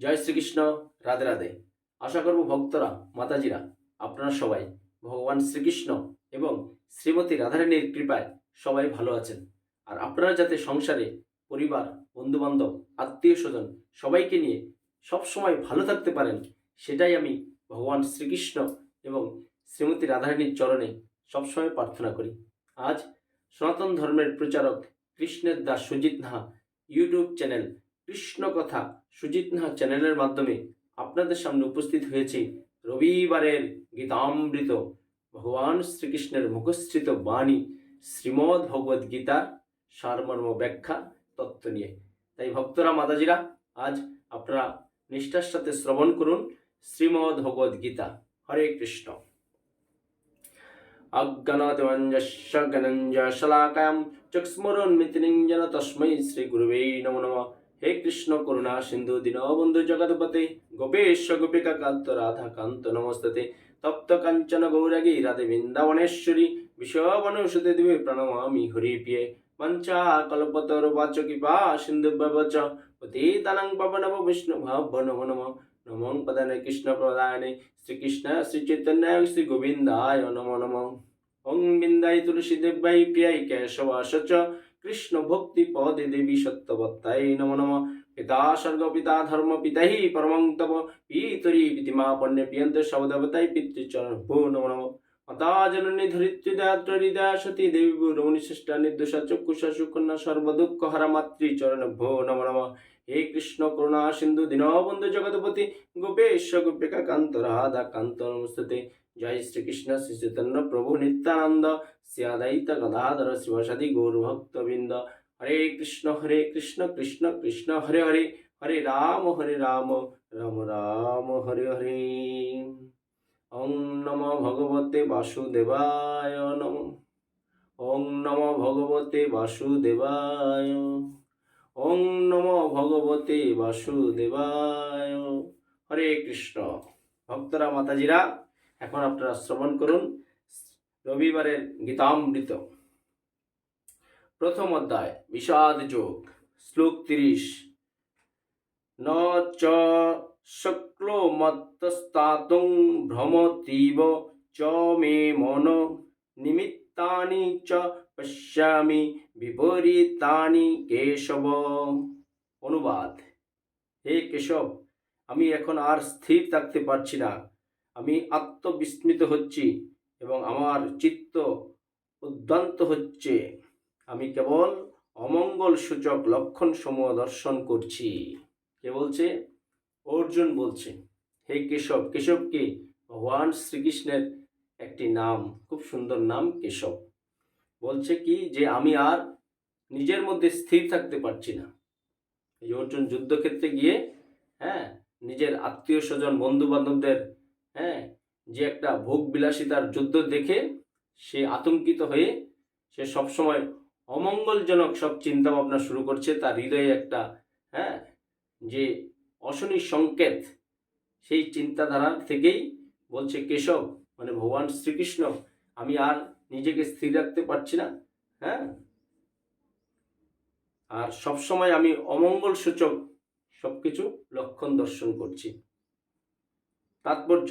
জয় শ্রীকৃষ্ণ, রাধে রাধে। আশা করব ভক্তরা, মাতাজিরা, আপনারা সবাই ভগবান শ্রীকৃষ্ণ এবং শ্রীমতী রাধারানীর কৃপায় সবাই ভালো আছেন। আর আপনারা যাতে সংসারে পরিবার, বন্ধুবান্ধব, আত্মীয় স্বজন সবাইকে নিয়ে সবসময় ভালো থাকতে পারেন, সেটাই আমি ভগবান শ্রীকৃষ্ণ এবং শ্রীমতী রাধারানীর চরণে সবসময় প্রার্থনা করি। আজ সনাতন ধর্মের প্রচারক কৃষ্ণের দাস সুজিত নাহা ইউটিউব চ্যানেল কৃষ্ণ কথা সুজিত নাহা চ্যানেলের মাধ্যমে আপনাদের সামনে উপস্থিত হয়েছি রবিবারের গীতামৃত, ভগবান শ্রীকৃষ্ণের মুখশ্রিত বাণী, শ্রীমদ্ ভগবদ গীতার সারমর্ম ব্যাখ্যা, তত্ত্ব নিয়ে। তাই ভক্তরা, মাতাজিরা, আজ আপনারা নিষ্ঠার সাথে শ্রবণ করুন শ্রীমদ্ ভগবদ গীতা। হরে কৃষ্ণ। অজ্ঞানতিমঞ্জস্য গণঞ্জশলাকায়াম চক্ষুস্মরন্মিতিনিঞ্জন তস্मै শ্রীগুরুবে নমো নমঃ। হে কৃষ্ণ করুণা সিন্ধু দীনবন্ধু জগৎপতে, গোপেশ গোপিকা কান্ত, রাধা কান্ত নমস্ততে তপ্ত কাঞ্চন গৌরাগী, রাধে বৃন্দাবনেশ্বরী, বিশ্ববনৌষধে দিবে প্রণমামি হরিপ্রিয়ে পঞ্চা কল্পতর বাচ কৃপা সিন্ধু ব্যবচ পতিতানাং পবনব বিষ্ণু ভাব নমো। নমঃ নমো পদানে কৃষ্ণ প্রদানে শ্রীকৃষ্ণ শ্রী চৈতন্য শ্রী গোবিন্দায় নমো নমঃ। ওং বিন্দাই তুলসী দেবাই প্রিয়াই কেশবাস কৃষ্ণ ভক্তি পদে দেবী সত্যবত্তাই নমো নমঃ। পিতা স্বর্গ, পিতা ধর্ম, পিতাহি পরমং তপ পিতরি পিতিমা পণ্যে পিয়ন্ত শবদেবতাই পিতৃচরণ। ভো নমো নমঃ। মাতা জননী ধরিত্রী দাত্র হৃদয় সতী দেবী রমণী শ্রেষ্ঠা, নির্দোষা, চক্ষুষা, সুকন্যা সর্বদুঃখ হরা মাতৃ চরণ ভো নমো নমঃ। হে কৃষ্ণ করুণা সিন্ধু দীনবন্ধু জগৎপতি। গোপেশ গোপিকা কান্ত রাধা কান্ত নমস্তে জয় শ্রীকৃষ্ণ শ্রী চৈতন্য প্রভু নিত্যানন্দ শ্রীয়াদায়িত গদাধর শিবসাদি গৌরভক্তবৃন্দ হরে কৃষ্ণ হরে কৃষ্ণ কৃষ্ণ কৃষ্ণ হরে হরে হরে রাম হরে রাম রাম রাম হরে হরে ওং নম ভগবতে বাসুদেবায় নম ওং নম ভগবতে বাসুদেবায় ওং নম ভগবতে বাসুদেবায় হরে কৃষ্ণ ভক্তরা মাতাজিরা এখন আপনারা শ্রবণ করুন। রবিবারের গীতামৃত। প্রথম অধ্যায়, বিষাদ যোগ, শ্লোক তিরিশ। ন চ শক্লো মত্তস্তাতুং ভ্রমতীব চ মে মন নিমিত্তানি চ পশ্যামি বিপরীতানি কেশব। অনুবাদ, হে কেশব, আমি এখন আর স্থির থাকতে পারছি না। আমি আত্মবিস্মিত হচ্ছি এবং আমার চিত্ত উদ্দান্ত হচ্ছে। আমি কেবল অমঙ্গল সূচক লক্ষণ সমূহ দর্শন করছি। কে বলছে? অর্জুন বলছে, হে কেশব কেশব কি ভগবান শ্রীকৃষ্ণের একটি নাম, খুব সুন্দর নাম কেশব। বলছে কি যে, আমি আর নিজের মধ্যে স্থির থাকতে পারছি না। এই অর্জুন যুদ্ধক্ষেত্রে গিয়ে হ্যাঁ নিজের আত্মীয় স্বজন বন্ধু বান্ধবদের হ্যাঁ যে একটা ভোগ বিলাসিতার যুদ্ধ দেখে সে আতঙ্কিত হয়ে সে সবসময় অমঙ্গলজনক সব চিন্তা ভাবনা শুরু করছে, তার হৃদয়ে একটা হ্যাঁ যে অশনি সংকেত, সেই চিন্তাধারা থেকেই বলছে, কেশব মানে ভগবান শ্রীকৃষ্ণ, আমি আর নিজেকে স্থির রাখতে পারছি না হ্যাঁ? আর সবসময় আমি অমঙ্গল সূচক সব কিছু লক্ষণ দর্শন করছি। তাৎপর্য।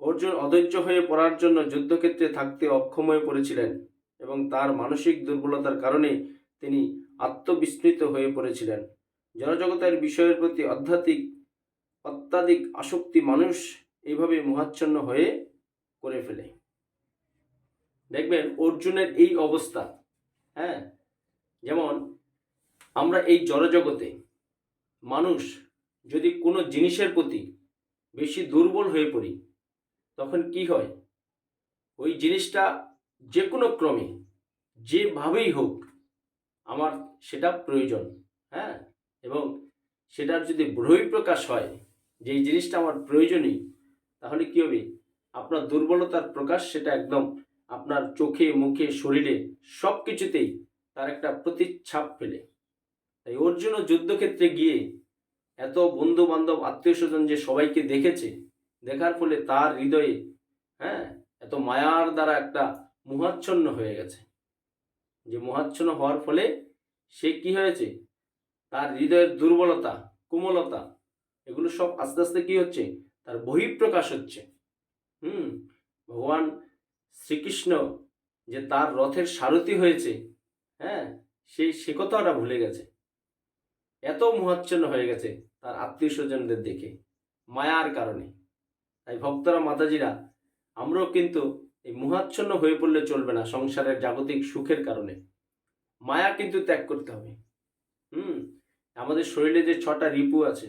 অর্জুন অধৈর্য হয়ে পড়ার জন্য যুদ্ধক্ষেত্রে থাকতে অক্ষম হয়ে পড়েছিলেন এবং তার মানসিক দুর্বলতার কারণে তিনি আত্মবিস্মৃত হয়ে পড়েছিলেন। জনজগতের বিষয়ের প্রতি আধ্যাত্মিক, অত্যাধিক আসক্তি মানুষ এইভাবে মোহাচ্ছন্ন হয়ে করে ফেলে। দেখবেন অর্জুনের এই অবস্থা হ্যাঁ? যেমন আমরা এই জড়জগতে মানুষ যদি কোনো জিনিসের প্রতি বেশি দুর্বল হয়ে পড়ি, তখন কি হয়? ওই জিনিসটা যে কোনো ক্রমে, যেভাবেই হোক, আমার সেটা প্রয়োজন হ্যাঁ? এবং সেটার যদি বহিঃপ্রকাশ হয় যে এই জিনিসটা আমার প্রয়োজনই, তাহলে কি হবে? আপনার দুর্বলতার প্রকাশ সেটা একদম আপনার চোখে, মুখে, শরীরে সব কিছুতেই তার একটা প্রতিচ্ছাপ ফেলে। তাই অর্জুনও যুদ্ধক্ষেত্রে গিয়ে এত বন্ধু বান্ধব আত্মীয় স্বজন যে সবাইকে দেখেছে, দেখার ফলে তার হৃদয়ে হ্যাঁ এত মায়ার দ্বারা একটা মোহাচ্ছন্ন হয়ে গেছে। যে মোহাচ্ছন্ন হওয়ার ফলে সে কি হয়েছে? তার হৃদয়ের দুর্বলতা, কোমলতা, এগুলো সব আস্তে আস্তে কি হচ্ছে? তার বহিঃপ্রকাশ হচ্ছে। হুম, ভগবান শ্রীকৃষ্ণ যে তার রথের সারথি হয়েছে হ্যাঁ সেই সে কথাটা ভুলে গেছে। এত মহাচ্ছন্ন হয়ে গেছে। তার আত্মীয় স্বজনদের দেখে। মায়ার কারণে। তাই ভক্তরা, মাতাজিরা, আমরাও কিন্তু এই মোহাচ্ছন্ন হয়ে পড়লে চলবে না সংসারের জাগতিক সুখের কারণে। মায়া কিন্তু ত্যাগ করতে হবে। হুম, আমাদের শরীরে যে ছটা রিপু আছে,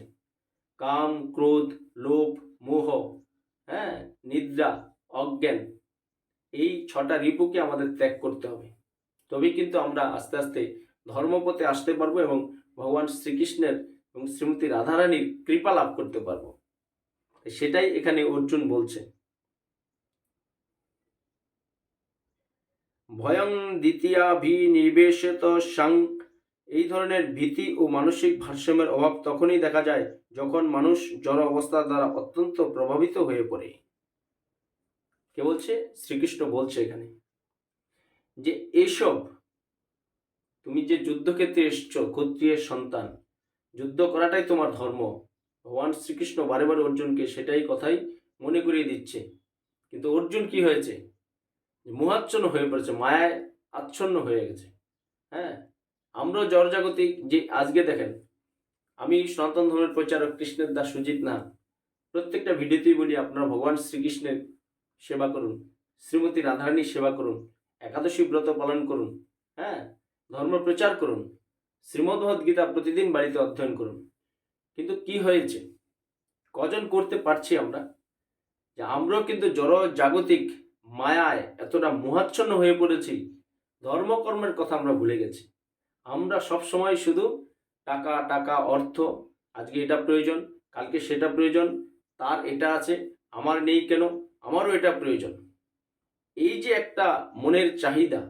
কাম, ক্রোধ, লোভ, মোহ হ্যাঁ নিদ্রা, অজ্ঞান, এই ছটা রিপুকে আমাদের ত্যাগ করতে হবে। তবেই কিন্তু আমরা আস্তে আস্তে ধর্মপথে আসতে পারব এবং ভগবান শ্রীকৃষ্ণের এবং শ্রীমতী রাধারানীর কৃপা লাভ করতে পারব। সেটাই এখানে অর্জুন বলছে। ভয়ং দ্বিতীয়াভিনিবেশিত সাং এই ধরনের ভীতি ও মানসিক ভারসাম্যের অভাব তখনই দেখা যায় যখন মানুষ জড় অবস্থা দ্বারা অত্যন্ত প্রভাবিত হয়ে পড়ে। কে বলছে? শ্রীকৃষ্ণ বলছে এখানে যে এসব তুমি যে যুদ্ধক্ষেত্রে এসছো ক্ষত্রিয়ের সন্তান যুদ্ধ করাটাই তোমার ধর্ম। ভগবান শ্রীকৃষ্ণ বারে বারে অর্জুনকে সেটাই কথাই মনে করিয়ে দিচ্ছে। কিন্তু অর্জুন কি হয়েছে? মোহাচ্ছন্ন হয়ে পড়েছে, মায়ায় আচ্ছন্ন হয়ে গেছে। হ্যাঁ? আমরাও জড়জাগতিক, যে আজকে দেখেন, আমি সনাতন ধর্মের প্রচারক কৃষ্ণের দাস সুজিত না প্রত্যেকটা ভিডিওতেই বলি, আপনারা ভগবান শ্রীকৃষ্ণের সেবা করুন, শ্রীমতী রাধারানীর সেবা করুন, একাদশী ব্রত পালন করুন হ্যাঁ? ধর্ম প্রচার করুন। শ্রীমদ্ভগবদ গীতা প্রতিদিন বাড়িতে অধ্যয়ন করুন। কিন্তু কি হয়েছে? কজন করতে পারছি আমরা? যে আমরাও কিন্তু জড় জাগতিক মায়ায় এতটা মোহাচ্ছন্ন হয়ে পড়েছি, ধর্মকর্মের কথা আমরা ভুলে গেছি। আমরা সব সময় শুধু টাকা টাকা, অর্থ, আজকে এটা প্রয়োজন, কালকে সেটা প্রয়োজন, তার এটা আছে, আমার নেই কেন, আমারও এটা প্রয়োজন। এই যে একটা মনের চাহিদা,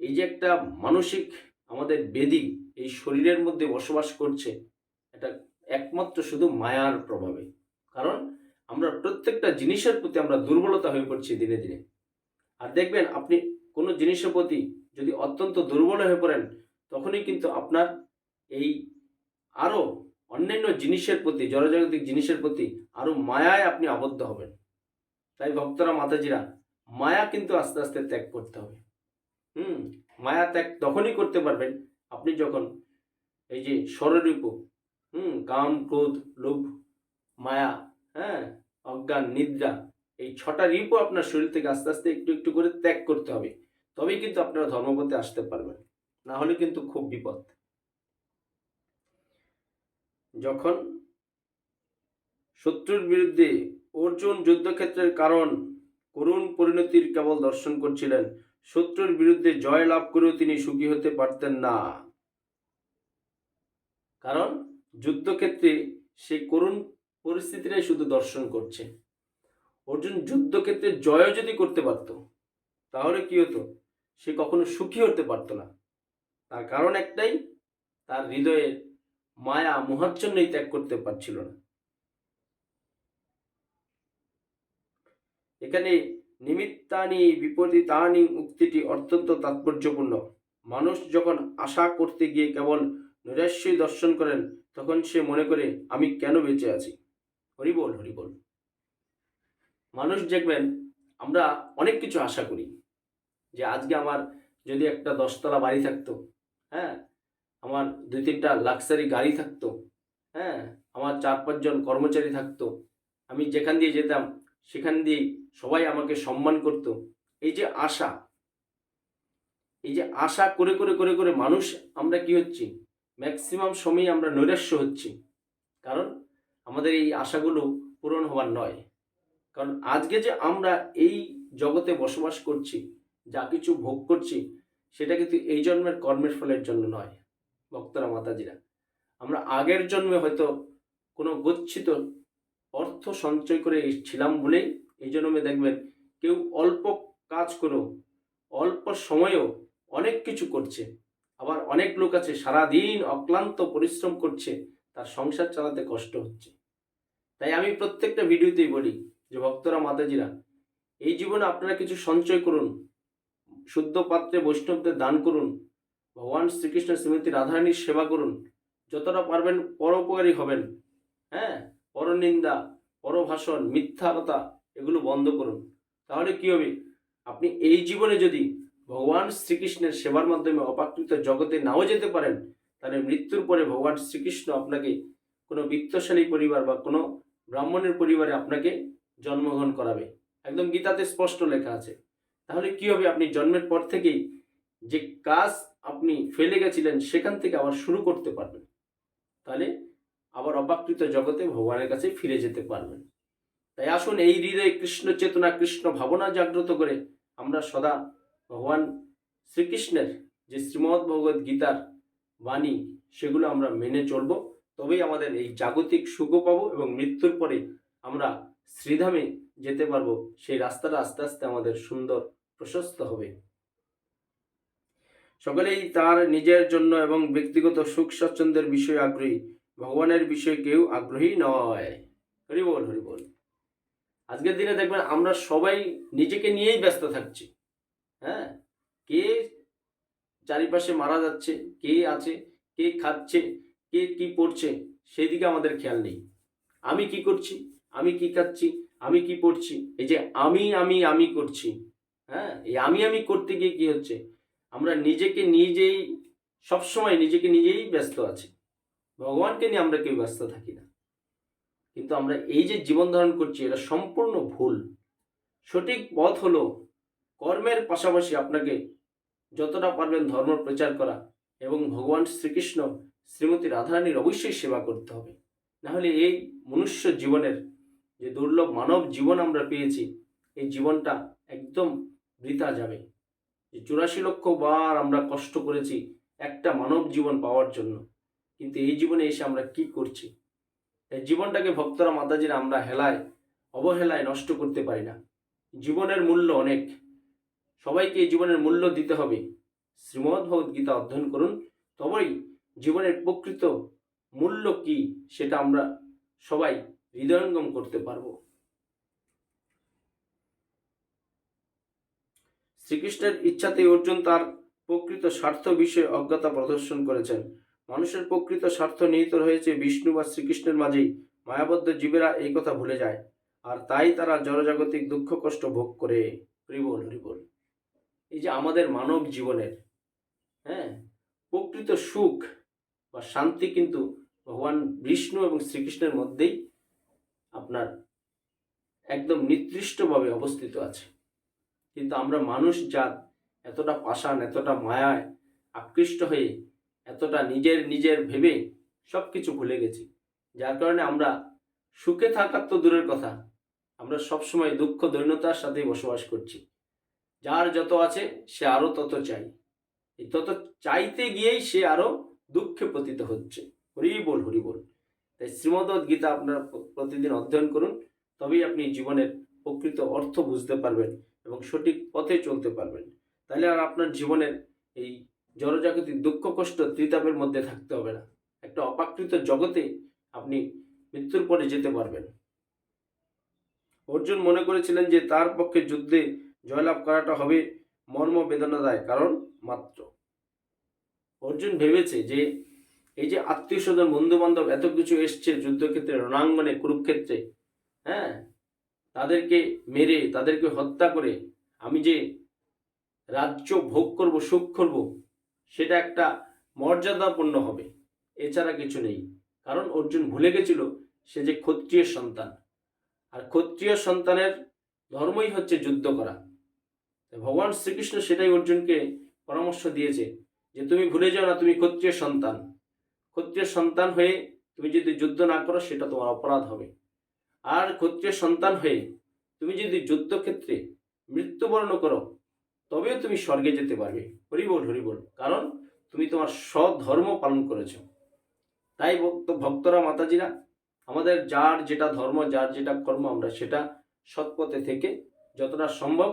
এই যে একটা মানসিক আমাদের বেদি এই শরীরের মধ্যে বসবাস করছে, এটা একমাত্র শুধু মায়ার প্রভাবে। কারণ আমরা প্রত্যেকটা জিনিসের প্রতি আমরা দুর্বলতা হয়ে পড়ছি দিনে দিনে। আর দেখবেন, আপনি কোনো জিনিসের প্রতি যদি অত্যন্ত দুর্বল হয়ে পড়েন, তখনই কিন্তু আপনার এই আরও অন্যান্য জিনিসের প্রতি, জড়জাগতিক জিনিসের প্রতি আরও মায়ায় আপনি আবদ্ধ হবেন। তাই ভক্তরা, মাতাজিরা, মায়া কিন্তু আস্তে আস্তে ত্যাগ করতে হবে। হুম? মায়া ত্যাগ তখনই করতে পারবেন আপনি যখন এই যে স্বরূপ হুম, কাম, ক্রোধ, লোভ, মায়া হ্যাঁ অজ্ঞান, নিদ্রা, এই ছটা রিপও আপনার শরীর থেকে আস্তে আস্তে একটু একটু করে ত্যাগ করতে হবে। তবেই কিন্তু আপনারা ধর্মপথে আসতে পারবেন। না হলে কিন্তু খুব বিপদ। যখন শত্রুর বিরুদ্ধে অর্জুন যুদ্ধক্ষেত্রের কারণ, করুণ পরিণতির কেবল দর্শন করছিলেন শত্রুর বিরুদ্ধে জয় লাভ করেও তিনি সুখী হতে পারতেন না। কারণ যুদ্ধক্ষেত্রে সে করুণ পরিস্থিতিটাই শুধু দর্শন করছে। অর্জুন যুদ্ধক্ষেত্রে জয় যদি করতে পারত, তাহলে কি হতো? সে কখনো সুখী হতে পারতো না। তার কারণ একটাই, তার হৃদয়ে মায়া মোহাচ্ছন্নই ত্যাগ করতে পারছিল না। এখানে নিমিত্তানি বিপরীতানি উক্তিটি অত্যন্ত তাৎপর্যপূর্ণ। মানুষ যখন আশা করতে গিয়ে কেবল নৈরাশ্যই দর্শন করেন, তখন সে মনে করে, আমি কেন বেঁচে আছি? হরিবল হরিবল মানুষ দেখবেন, আমরা অনেক কিছু আশা করি। যে আজকে আমার যদি একটা দশতলা বাড়ি থাকতো হ্যাঁ? আমার দুই তিনটা লাক্সারি গাড়ি থাকতো হ্যাঁ? আমার চার পাঁচজন কর্মচারী থাকতো, আমি যেখান দিয়ে যেতাম সেখান দিয়ে সবাই আমাকে সম্মান করত। এই যে আশা, এই যে আশা করে করে করে করে মানুষ আমরা কি হচ্ছি? ম্যাক্সিমাম সময় আমরা নৈরাশ্য হচ্ছি। কারণ আমাদের এই আশাগুলো পূরণ হওয়ার নয়। কারণ আজকে যে আমরা এই জগতে বসবাস করছি, যা কিছু ভোগ করছি, সেটা কিন্তু এই জন্মের কর্মের ফলের জন্য নয়, ভক্তরা, মাতাজিরা। আমরা আগের জন্মে হয়তো কোনো গচ্ছিত অর্থ সঞ্চয় করে ছিলাম বলেই এই জন্মে দেখবেন কেউ অল্প কাজ করেও, অল্প সময়েও অনেক কিছু করছে। আবার অনেক লোক আছে, সারাদিন অক্লান্ত পরিশ্রম করছে, তার সংসার চালাতে কষ্ট হচ্ছে। তাই আমি প্রত্যেকটা ভিডিওতেই বলি যে, ভক্তরা, মাতাজিরা, এই জীবনে আপনারা কিছু সঞ্চয় করুন, শুদ্ধ পাত্রে বৈষ্ণবদের দান করুন, ভগবান শ্রীকৃষ্ণ শ্রীমতী রাধারানীর সেবা করুন, যতটা পারবেন পরোপকারী হবেন হ্যাঁ? পরনিন্দা পরভাষণ মিথ্যা কথা এগুলো বন্ধ করুন। তাহলে কি হবে? আপনি এই জীবনে যদি ভগবান শ্রীকৃষ্ণের সেবার মাধ্যমে অপাকৃত জগতে নাও যেতে পারেন, তাহলে মৃত্যুর পরে ভগবান শ্রীকৃষ্ণ আপনাকে কোনো বিত্তশালী পরিবার বা কোনো ব্রাহ্মণের পরিবারে আপনাকে জন্মগ্রহণ করাবে। একদম গীতাতে স্পষ্ট লেখা আছে। তাহলে কি হবে? আপনি জন্মের পর থেকেই যে কাজ আপনি ফেলে গেছিলেন, সেখান থেকে আবার শুরু করতে পারবেন। তাহলে আবার অবাকৃত জগতে ভগবানের কাছে ফিরে যেতে পারবেন। তাই আসুন এই হৃদয়ে কৃষ্ণ চেতনা, কৃষ্ণ ভাবনা জাগ্রত করে আমরা সদা ভগবান শ্রীকৃষ্ণের যে শ্রীমদ্ ভগবত গীতার বাণী, সেগুলো আমরা মেনে চলব। তবেই আমাদের এই জাগতিক সুখও পাবো এবং মৃত্যুর পরে আমরা শ্রীধামে যেতে পারব। সেই রাস্তাটা আস্তে আস্তে আমাদের সুন্দর, প্রশস্ত হবে। সকলেই তার নিজের জন্য এবং ব্যক্তিগত সুখ স্বাচ্ছন্দ্যের বিষয়ে আগ্রহী। ভগবানের বিষয়ে কেউ আগ্রহী নয়। হরি বল হরি বল। আজকের দিনে দেখবেন আমরা সবাই নিজেকে নিয়েই ব্যস্ত থাকছি। হ্যাঁ? কে চারিপাশে মারা যাচ্ছে, কে আছে, কে খাচ্ছে, কে কি পড়ছে, সেদিকে আমাদের খেয়াল নেই। আমি কি করছি? আমি কি খাচ্ছি? আমি কি পড়ছি? এই যে আমি আমি আমি করছি। হ্যাঁ? এই আমি আমি করতে গিয়ে কি হচ্ছে? আমরা নিজেকে নিজেই, সবসময় নিজেকে নিজেই ব্যস্ত আছি। ভগবানকে নিয়ে আমরা কেউ ব্যস্ত থাকি না। কিন্তু আমরা এই যে জীবন ধারণ করছি, এটা সম্পূর্ণ ভুল। সঠিক পথ হলো কর্মের পাশাপাশি আপনাকে যতটা পারবেন ধর্ম প্রচার করা এবং ভগবান শ্রীকৃষ্ণ, শ্রীমতী রাধারানীর অবশ্যই সেবা করতে হবে। নাহলে এই মনুষ্য জীবনের যে দুর্লভ মানব জীবন আমরা পেয়েছি, এই জীবনটা একদম বৃথা যাবে। যে চুরাশি লক্ষ বার আমরা কষ্ট করেছি একটা মানব জীবন পাওয়ার জন্য। কিন্তু এই জীবনে এসে আমরা কি করছি? এই জীবনটাকে ভক্তরা মাতাজিরা আমরা হেলায়, অবহেলায় নষ্ট করতে পারি না। জীবনের মূল্য অনেক। সবাইকে জীবনের মূল্য দিতে হবে। শ্রীমদ্ ভগবত গীতা অধ্যয়ন করুন। তবেই জীবনের প্রকৃত মূল্য কি সেটা আমরা সবাই হৃদয়ঙ্গম করতে পারব। শ্রীকৃষ্ণের ইচ্ছাতে অর্জুন তার প্রকৃত স্বার্থ বিষয়ে অজ্ঞতা প্রদর্শন করেছেন। মানুষের প্রকৃত স্বার্থ নিহিত রয়েছে বিষ্ণু বা শ্রীকৃষ্ণের মাঝেই। মায়াবদ্ধ জীবেরা এই কথা ভুলে যায়। আর তাই তারা জড়জাগতিক দুঃখ কষ্ট ভোগ করে। হরিবল হরিবল এই যে আমাদের মানব জীবনের হ্যাঁ প্রকৃত সুখ বা শান্তি কিন্তু ভগবান বিষ্ণু এবং শ্রীকৃষ্ণের মধ্যেই আপনার একদম নির্দিষ্টভাবে অবস্থিত আছে। কিন্তু আমরা মানুষ জাত, এতটা পাষাণ, এতটা মায়ায় আকৃষ্ট হয়ে এতটা নিজের নিজের ভেবে সব কিছু ভুলে গেছি। যার কারণে আমরা সুখে থাকার তো দূরের কথা। আমরা সবসময় দুঃখ, দৈন্যতার সাথেই বসবাস করছি। যার যত আছে, সে আরও তত চাই। এই তত চাইতে গিয়েই সে আরও দুঃখে পতিত হচ্ছে। হরি বল হরি বল। তাই শ্রীমদ্ গীতা আপনারা প্রতিদিন অধ্যয়ন করুন। তবেই আপনি জীবনের প্রকৃত অর্থ বুঝতে পারবেন এবং সঠিক পথে চলতে পারবেন। তাহলে আর আপনার জীবনের এই জড়জাগতিক দুঃখ, কষ্ট, ত্রিতাপের মধ্যে থাকতে হবে না। একটা অপাকৃত জগতে আপনি মৃত্যুর পরে যেতে পারবেন। অর্জুন মনে করেছিলেন যে তার পক্ষে যুদ্ধে জয়লাভ করাটা হবে মর্ম বেদনাদায় কারণ মাত্র। অর্জুন ভেবেছে যে এই যে আত্মীয় স্বজন বন্ধু বান্ধব এত কিছু এসছে যুদ্ধক্ষেত্রে, রণাঙ্গনে, কুরুক্ষেত্রে হ্যাঁ? তাদেরকে মেরে, তাদেরকে হত্যা করে আমি যে রাজ্য ভোগ করব, সুখ করব সেটা একটা মর্যাদাপূর্ণ হবে। এছাড়া কিছু নেই। কারণ অর্জুন ভুলে গেছিল, সে যে ক্ষত্রিয় সন্তান। আর ক্ষত্রিয় সন্তানের ধর্মই হচ্ছে যুদ্ধ করা। ভগবান শ্রীকৃষ্ণ সেটাই অর্জুনকে পরামর্শ দিয়েছে যে তুমি ভুলে যাও না, তুমি ক্ষত্রিয় সন্তান। ক্ষত্রিয় সন্তান হয়ে তুমি যদি যুদ্ধ না করো, সেটা তোমার অপরাধ হবে। আর ক্ষত্রিয় সন্তান হয়ে তুমি যদি যুদ্ধক্ষেত্রে মৃত্যুবরণ করো তবেও তুমি স্বর্গে যেতে পারবে। হরিবল হরিবল। কারণ তুমি তোমার স্বধর্ম পালন করেছ। তাই ভক্ত, ভক্তরা, মাতাজিরা, আমাদের যার যেটা ধর্ম, যার যেটা কর্ম, আমরা সেটা সৎপথে থেকে যতটা সম্ভব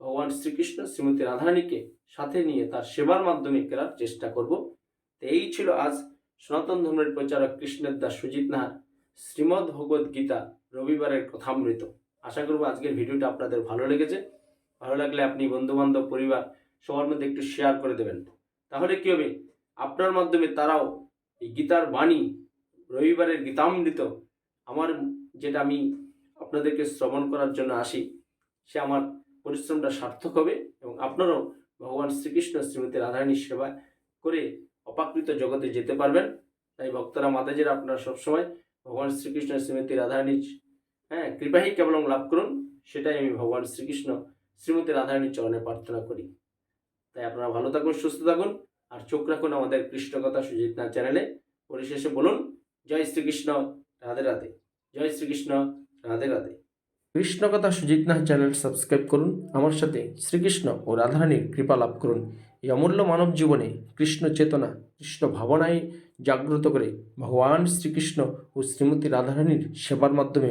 ভগবান শ্রীকৃষ্ণ শ্রীমতী রাধারানীকে সাথে নিয়ে তার সেবার মাধ্যমে কেরার চেষ্টা করব। এই ছিল আজ সনাতন ধর্মের প্রচারক কৃষ্ণের দাস সুজিত নাহার শ্রীমদ্ ভগবত গীতা রবিবারের কথামৃত। আশা করব আজকের ভিডিওটা আপনাদের ভালো লেগেছে। ভালো লাগলে আপনি বন্ধু বান্ধব পরিবার সবার মধ্যে একটু শেয়ার করে দেবেন। তাহলে কি হবে? আপনার মাধ্যমে তারাও এই গীতার বাণী রবিবারের গীতামৃত আমার যেটা আমি আপনাদেরকে শ্রবণ করার জন্য আসি, সে আমার পরিশ্রমটা সার্থক হবে এবং আপনারাও ভগবান শ্রীকৃষ্ণ শ্রীমতী রাধারানীর সেবা করে অপাকৃত জগতে যেতে পারবেন। তাই ভক্তরা, মাতাজিরা, আপনারা সবসময় ভগবান শ্রীকৃষ্ণ, শ্রীমতী রাধারানীর হ্যাঁ কৃপাই কেবলং লাভ করুন। সেটাই আমি ভগবান শ্রীকৃষ্ণ শ্রীমতী রাধারানীর চরণে প্রার্থনা করি। তাই আপনারা ভালো থাকুন, সুস্থ থাকুন, আর চোখ রাখুন আমাদের কৃষ্ণকথা সুজিত নাথ চ্যানেলে। পরিশেষে বলুন, জয় শ্রীকৃষ্ণ, রাধে রাধে। জয় শ্রীকৃষ্ণ, রাধে রাধে। কৃষ্ণকথা সুজিত নাথ চ্যানেল সাবস্ক্রাইব করুন, আমার সাথে শ্রীকৃষ্ণ ও রাধারানীর কৃপা লাভ করুন। এই অমূল্য মানব জীবনে কৃষ্ণ চেতনা, কৃষ্ণ ভাবনায় জাগ্রত করে ভগবান শ্রীকৃষ্ণ ও শ্রীমতী রাধারানীর সেবার মাধ্যমে